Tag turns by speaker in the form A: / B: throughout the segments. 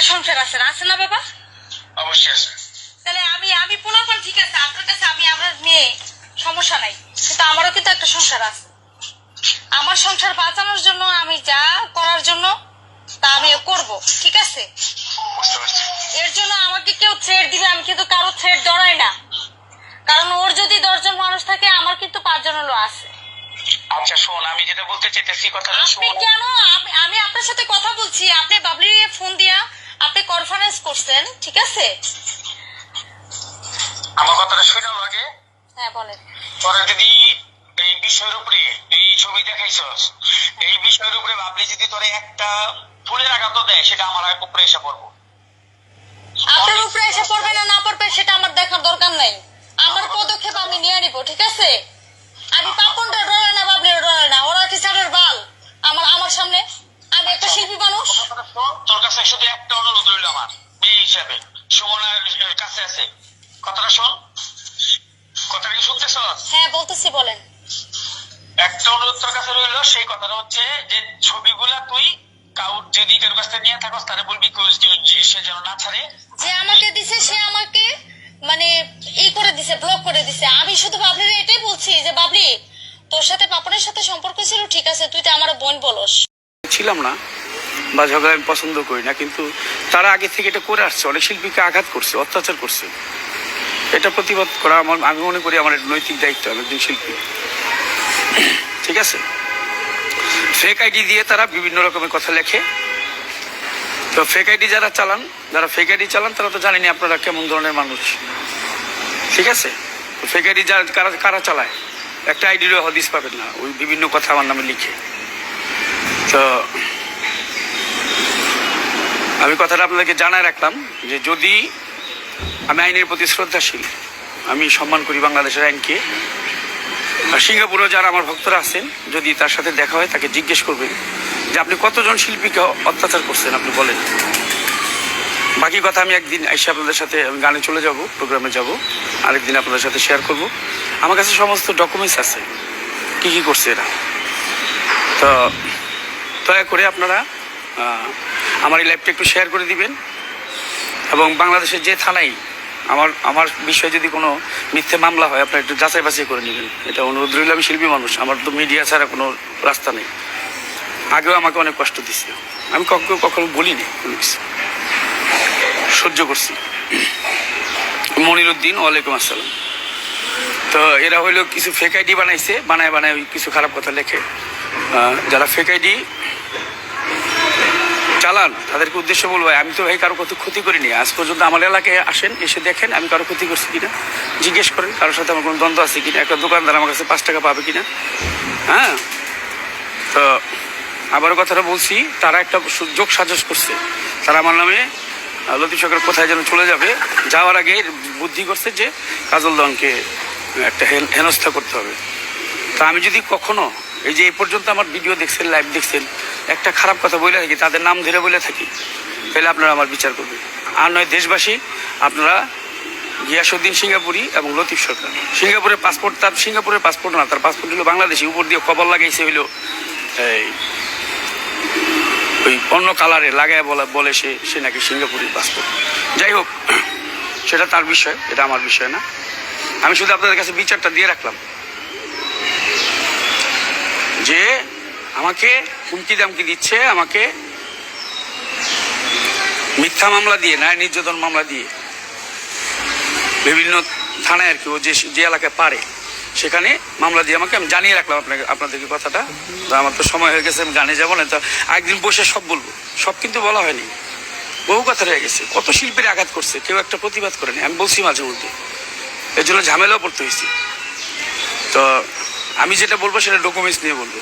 A: একটা সংসার আছে না? আছে না বাবা?
B: অবশ্যই আছে।
A: তাহলে আমি আমি পুনর্বার ঠিক আছে আপনার কাছে আমি আমার মেয়ে সমস্যা নাই। কিন্তু আমারও কিন্তু একটা সংসার আছে। আমার সংসার বাঁচানোর জন্য আমি যা করার জন্য তা আমি করব ঠিক আছে? এর জন্য আমাকে কেউ থ্রেড দিবে আমি কিন্তু কারও থ্রেড ডরাই না। কারণ ওর যদি দশজন মানুষ থাকে আমার কিন্তু পাঁচজন হলো আছে।
B: আচ্ছা শোন আমি যেটা বলতে চাইতেছি কথাটা
A: আপনি কেন? আমি আপনার সাথে কথা বলছি। আপনি বাবলি ফোন দিয়া আপনি কনফারেন্স করছেন ঠিক আছে?
B: আমার কথাটা শুনে আগে
A: হ্যাঁ বলেন।
B: তোরা যদি এই বিষয়ের উপরে তুই ছবি দেখাইছস এই বিষয়ের উপরে ভাবলি যদি তোরা একটা ফুলের আঘাত দেয় সেটা আমার উপরে এসে পড়ব।
A: আপনার উপরে এসে পড়বে না না পড়বে সেটা আমার দেখার দরকার নাই। আমার পদক্ষেপ আমি নিয়ে নিব ঠিক আছে? আমি পাপনটা ডরে না বাবলির ডরে না ওরা কি চারের বাল আমার আমার সামনে আমি একটা শিল্পী মানুষ
B: কথাটা শোন, তোর কাছে শুধু একটা অনুরোধ রইল আমার মেয়ে হিসাবে। সুমনার কাছে আছে। কথাটা শোন। কথাটা কি শুনতেছস
A: হ্যাঁ বলতেছি বলেন।
B: একটা অনুরোধ তোর কাছে রইল সেই কথাটা হচ্ছে যে ছবিগুলা তুই কাউর যদি কারোর কাছ থেকে নিয়ে থাকস তাহলে বলবি সে যেন না ছাড়ে।
A: যে আমাকে দিছে সে আমাকে মানে ই করে দিছে ব্লক করে দিছে। আমি শুধু বাবলির এটাই বলছি যে বাবলি তোর সাথে পাপনের সাথে সম্পর্ক ছিল ঠিক আছে তুই তো আমার বোন বলস।
C: ছিলাম না। বা ঝগড়া আমি পছন্দ করি না, কিন্তু তারা আগে থেকে এটা করে আসছে, অনেক শিল্পীকে আঘাত করছে, অত্যাচার করছে। এটা প্রতিবাদ করা আমার, আমি মনে করি আমার নৈতিক দায়িত্ব, আমি একজন শিল্পী। ঠিক আছে? ফেক আইডি দিয়ে তারা বিভিন্ন রকমের কথা লেখে। তো ফেক আইডি যারা চালান, যারা ফেক আইডি চালান, তারা তো জানেনি আপনারা কেমন ধরনের মানুষ। ঠিক আছে? ফেক আইডি যারা, কারা কারা চালায়? একটা আইডিরও হদিস পাবেন না, ওই বিভিন্ন কথা আমার নামে লিখে। তো আমি কথাটা আপনাদেরকে জানায় রাখলাম যে যদি আমি আইনের প্রতি শ্রদ্ধাশীল, আমি সম্মান করি বাংলাদেশের আইনকে, আর সিঙ্গাপুরেও যারা আমার ভক্তরা আছেন, যদি তার সাথে দেখা হয়, তাকে জিজ্ঞেস করবেন যে আপনি কতজন শিল্পীকে অত্যাচার করছেন, আপনি বলেন। বাকি কথা আমি একদিন এসে আপনাদের সাথে আমি গানে চলে যাব, প্রোগ্রামে যাব, আরেকদিন আপনাদের সাথে শেয়ার করব। আমার কাছে সমস্ত ডকুমেন্টস আছে, কি কি করছে এরা। তো দয়া করে আপনারা আমার এই লাইভটা একটু শেয়ার করে দিবেন। এবং বাংলাদেশের যে থানায় আমার আমার বিষয়ে যদি কোনো মিথ্যে মামলা হয়, আপনারা একটু যাচাই বাছাই করে নেবেন। এটা অনুরোধ রইল, আমি শিল্পী মানুষ, আমার তো মিডিয়া ছাড়া কোনো রাস্তা নেই। আগেও আমাকে অনেক কষ্ট দিচ্ছে আমি কখনো কখনো বলিনি কোনো কিছু। সহ্য করছি। মনিরুদ্দিন, ওয়ালাইকুম আসসালাম। তো এরা হইল কিছু ফেক আইডি বানাইছে, বানায় বানায় কিছু খারাপ কথা লেখে। যারা ফেক আইডি চালান, তাদেরকে উদ্দেশ্য বলব আমি তো ভাই কারও কত ক্ষতি করিনি। আজ পর্যন্ত আমার এলাকায় আসেন, এসে দেখেন, আমি কারও ক্ষতি করছি কিনা। জিজ্ঞেস করেন, কারোর সাথে আমার কোনো দ্বন্দ্ব আছে কিনা। একটা দোকানদার আমার কাছে পাঁচ টাকা পাবে কিনা। হ্যাঁ? তো আবারও কথাটা বলছি, তারা একটা সুযোগ সাজস করছে। তারা আমার নামে লতিফ সরকার কোথায় যেন চলে যাবে। যাওয়ার আগে বুদ্ধি করছে যে কাজল দনকে একটা হেন- হেনস্থা করতে হবে। তা আমি যদি কখনো এই যে এই পর্যন্ত আমার ভিডিও দেখছেন লাইভ দেখছেন, একটা খারাপ কথা বলে থাকি, তাদের নাম ধরে বলে থাকি, তাহলে আপনারা আমার বিচার করবেন। আর নয়, দেশবাসী, আপনারা গিয়াসুদ্দিন সিঙ্গাপুরি এবং লতিফ সরকার। সিঙ্গাপুরের পাসপোর্ট তার সিঙ্গাপুরের পাসপোর্ট না, তার পাসপোর্ট হলো বাংলাদেশি, উপর দিয়ে খবর লাগাইছে হইল, এই, ওই অন্য কালারে লাগায় বলা, বলে সে সে নাকি সিঙ্গাপুরের পাসপোর্ট যাই হোক, সেটা তার বিষয়, এটা আমার বিষয় না। আমি শুধু আপনাদের কাছে বিচারটা দিয়ে রাখলাম। যে আমাকে হুমকি দামকি দিচ্ছে, আমাকে মিথ্যা মামলা দিয়ে না, নির্যাতন মামলা দিয়ে। বিভিন্ন থানায় আর কি ও যে যে এলাকায় পারে, সেখানে মামলা দিয়ে আমাকে, আমি জানিয়ে রাখলাম আপনাকে, আপনাদেরকে কথাটা। তো আমার তো সময় হয়ে গেছে, আমি গানে যাব না, তো একদিন বসে সব বলব। সব কিন্তু বলা হয়নি। বহু কথা রয়ে গেছে। কত শিল্পীর আঘাত করছে, কেউ একটা প্রতিবাদ করেনি, আমি বলছি মাঝে মধ্যে। এর জন্য ঝামেলাও পড়তে হয়েছি। তো আমি যেটা বলব সেটা ডকুমেন্টস নিয়ে বলব।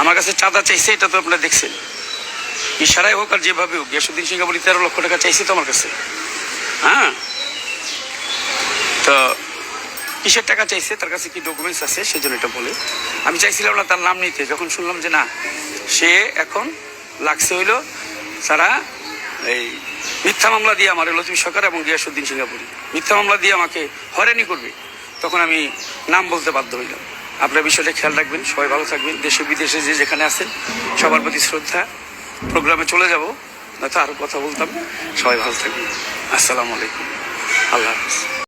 C: আমার কাছে চাঁদা চাইছে, এটা তো আপনারা দেখছেন। ইশারাই হোক আর যেভাবে হোক, গিয়াসুদ্দিন সিঙ্গাপুরি তেরো লক্ষ টাকা চাইছে তো আমার কাছে। হ্যাঁ? তো কিসের টাকা চাইছে, তার কাছে কি ডকুমেন্টস আছে, সেজন্য এটা বলে। আমি চাইছিলাম না তার নাম নিতে, যখন শুনলাম যে না, সে এখন লাগছে হইল তারা এই মিথ্যা মামলা দিয়ে আমার লতিফ সরকার এবং গিয়াসুদ্দিন সিঙ্গাপুরি মিথ্যা মামলা দিয়ে আমাকে হয়রানি করবে, তখন আমি নাম বলতে বাধ্য হইলাম। আপনার বিষয়টা খেয়াল রাখবেন, সবাই ভালো থাকবেন। দেশে, বিদেশে যে যেখানে আছেন, সবার প্রতি শ্রদ্ধা। প্রোগ্রামে চলে যাব, নয়তো আরও কথা বলতাম। সবাই ভালো থাকবেন। আসসালামু আলাইকুম। আল্লাহ হাফিজ।